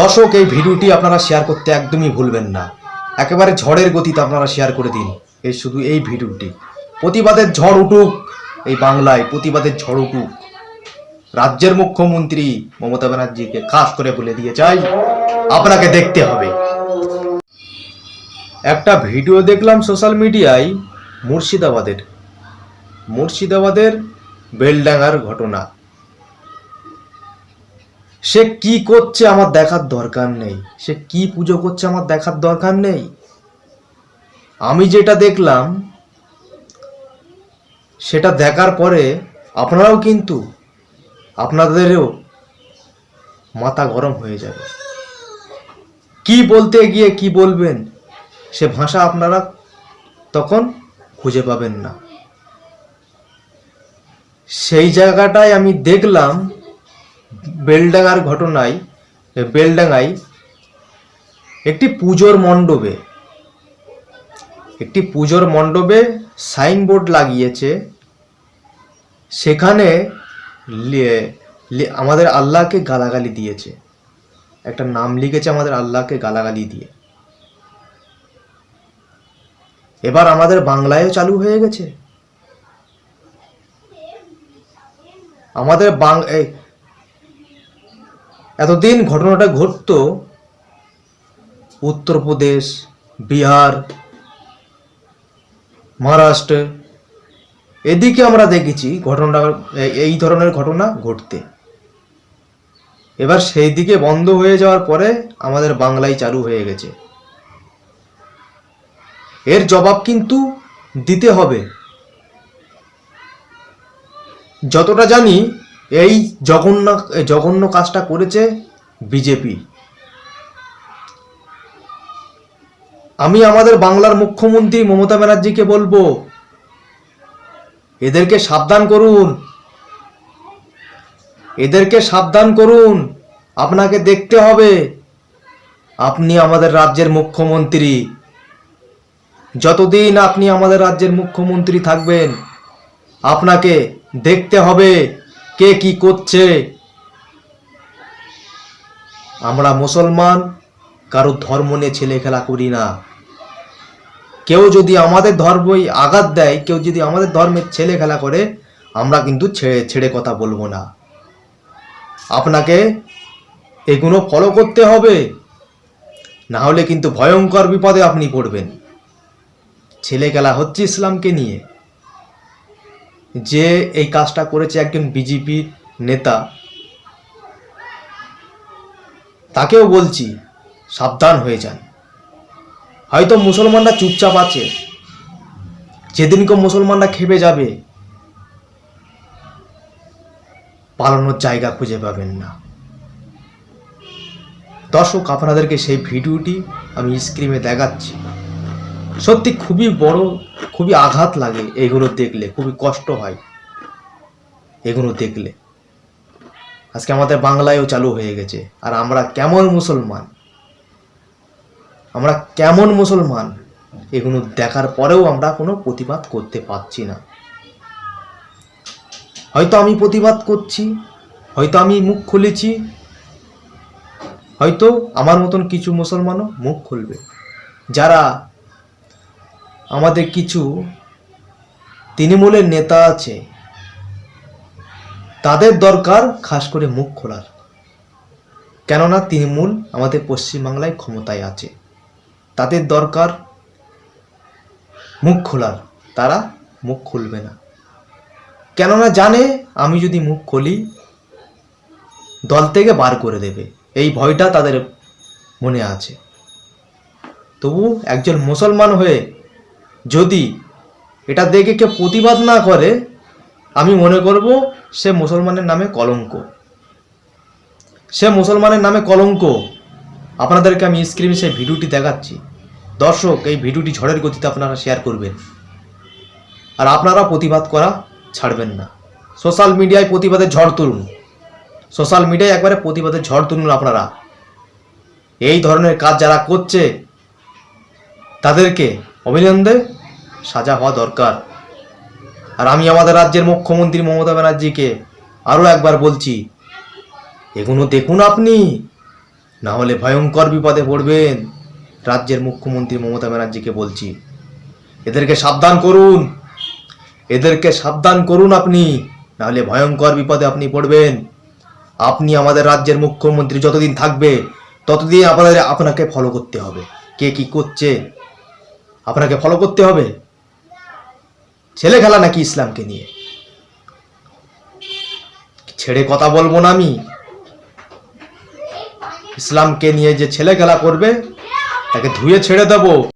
দর্শক, এই ভিডিওটি আপনারা শেয়ার করতে একদমই ভুলবেন না। একেবারে ঝড়ের গতিতে আপনারা শেয়ার করে দিন। এই শুধু এই ভিডিওটি। প্রতিবাদের ঝড় উঠুক এই বাংলায়, প্রতিবাদের ঝড় উঠুক। রাজ্যের মুখ্যমন্ত্রী মমতা ব্যানার্জিকে খাস করে বলে দিয়ে চাই আপনাকে দেখতে হবে। একটা ভিডিও দেখলাম সোশ্যাল মিডিয়ায় মুর্শিদাবাদের। মুর্শিদাবাদের বেলডাঙ্গার ঘটনা। সে কি করছে আমার দেখার দরকার নেই? সে কি পুজো করছে আমার দেখার দরকার নেই? আমি যেটা দেখলাম, সেটা দেখার পরে আপনারাও কিন্তু আপনাদেরও মাথা গরম হয়ে যাবে। কি বলতে গিয়ে কি বলবেন, সে ভাষা আপনারা তখন খুঁজে পাবেন না। সেই জায়গাটায় আমি দেখলাম বেলডাঙ্গার ঘটনায় বেলডাঙ্গায় একটি পুজোর মণ্ডপে, একটি পুজোর মণ্ডপে সাইনবোর্ড লাগিয়েছে। সেখানে আমাদের আল্লাহকে গালাগালি দিয়েছে। একটা নাম লিখেছে আমাদের আল্লাহকে গালাগালি দিয়ে। এবার আমাদের বাংলায়ও চালু হয়ে গেছে। আমাদের বাং এতদিন ঘটনাটা ঘটতো উত্তরপ্রদেশ, বিহার, মহারাষ্ট্র, এদিকে আমরা দেখেছি ঘটনা এই- এই ধরনের ঘটনা ঘটতে। এবার সেই দিকে বন্ধ হয়ে যাওয়ার পরে আমাদের বাংলায় চালু হয়ে গেছে। এর জবাব কিন্তু দিতে হবে। যতটা জানি এই জঘন্য জঘন্য কাজটা করেছে বিজেপি। আমি আমাদের বাংলার মুখ্যমন্ত্রী মমতা ব্যানার্জিকে বলব, এদেরকে সাবধান করুন। এদেরকে সাবধান করুন। আপনাকে দেখতে হবে। আপনি আমাদের রাজ্যের মুখ্যমন্ত্রী। যতদিন আপনি আমাদের রাজ্যের মুখ্যমন্ত্রী থাকবেন, আপনাকে দেখতে হবে। কে কি করছে? আমরা মুসলমান, কারও ধর্ম নিয়ে ছেলে খেলা করি না। কেউ যদি আমাদের ধর্মই আঘাত দেয়, কেউ যদি আমাদের ধর্মের ছেলে খেলা করে, আমরা কিন্তু ছেড়ে ছেড়ে কথা বলব না। আপনাকে এগুলো ফলো করতে হবে। না হলে কিন্তু ভয়ঙ্কর বিপদে আপনি পড়বেন। ছেলে খেলা হচ্ছে ইসলামকে নিয়ে। যে এই কাজটা করেছে একজন বিজেপি নেতা, তাকেও বলছি, সাবধান হয়ে যান। হয়তো মুসলমানরা চুপচাপ আছে। যেদিনকে মুসলমানরা খেপে যাবে, পালানোর জায়গা খুঁজে পাবেন না। দর্শক, আপনাদেরকে সেই ভিডিওটি আমি স্ক্রিনে দেখাচ্ছি। সত্যি খুবই বড়, খুবই আঘাত লাগে এগুলো দেখলে, খুবই কষ্ট হয় এগুলো দেখলে। আজকে আমাদের বাংলায়ও চালু হয়ে গেছে, আর আমরা কেমন মুসলমান? আমরা কেমন মুসলমান? এগুলো দেখার পরেও আমরা কোনো প্রতিবাদ করতে পারছি না। হয়তো আমি প্রতিবাদ করছি, হয়তো আমি মুখ খুলেছি, হয়তো আমার মতন কিছু মুসলমানও মুখ খুলবে। যারা আমাদের কিছু তৃণমূলের নেতা আছে, তাদের দরকার খাস করে মুখ খোলার। কেননা তৃণমূল আমাদের পশ্চিমবাংলায় ক্ষমতায় আছে। তাদের দরকার মুখ খোলার। তারা মুখ খুলবে না। কেননা জানে আমি যদি মুখ খুলি, দল থেকে বার করে দেবে। এই ভয়টা তাদের মনে আছে। তবু একজন মুসলমান হয়ে যদি এটা দেখে কেউ প্রতিবাদ না করে, আমি মনে করব সে মুসলমানের নামে কলঙ্ক। সে মুসলমানের নামে কলঙ্ক। আপনাদেরকে আমি স্ক্রিনে সেই ভিডিওটি দেখাচ্ছি। দর্শক, এই ভিডিওটি ঝড়ের গতিতে আপনারা শেয়ার করবেন। আর আপনারা প্রতিবাদ করা ছাড়বেন না। সোশ্যাল মিডিয়ায় প্রতিবাদের ঝড় তুলুন। সোশ্যাল মিডিয়ায় একবারে প্রতিবাদের ঝড় তুলুন আপনারা। এই ধরনের কাজ যারা করছে, তাদেরকে অবিলম্বে সাজা হওয়া দরকার। আর আমি আমাদের রাজ্যের মুখ্যমন্ত্রী মমতা ব্যানার্জিকে আরও একবার বলছি এগুলো দেখুন আপনি, না হলে ভয়ঙ্কর বিপদে পড়বেন, রাজ্যের মুখ্যমন্ত্রী মমতা ব্যানার্জিকে বলছি। এদেরকে সাবধান করুন, এদেরকে সাবধান করুন আপনি নাহলে ভয়ঙ্কর বিপদে আপনি পড়বেন। আপনি আমাদের রাজ্যের মুখ্যমন্ত্রী যতদিন থাকবে, ততদিন আপনাদের, আপনাকে ফলো করতে হবে। কে কি করছে আপনাকে ফলো করতে হবে? ছেলে খেলা নাকি ইসলামকে নিয়ে? ছেড়ে কথা বলব না আমি। ইসলামকে নিয়ে যে ছেলে খেলা করবে, তাকে ধুয়ে ছেড়ে দেবো।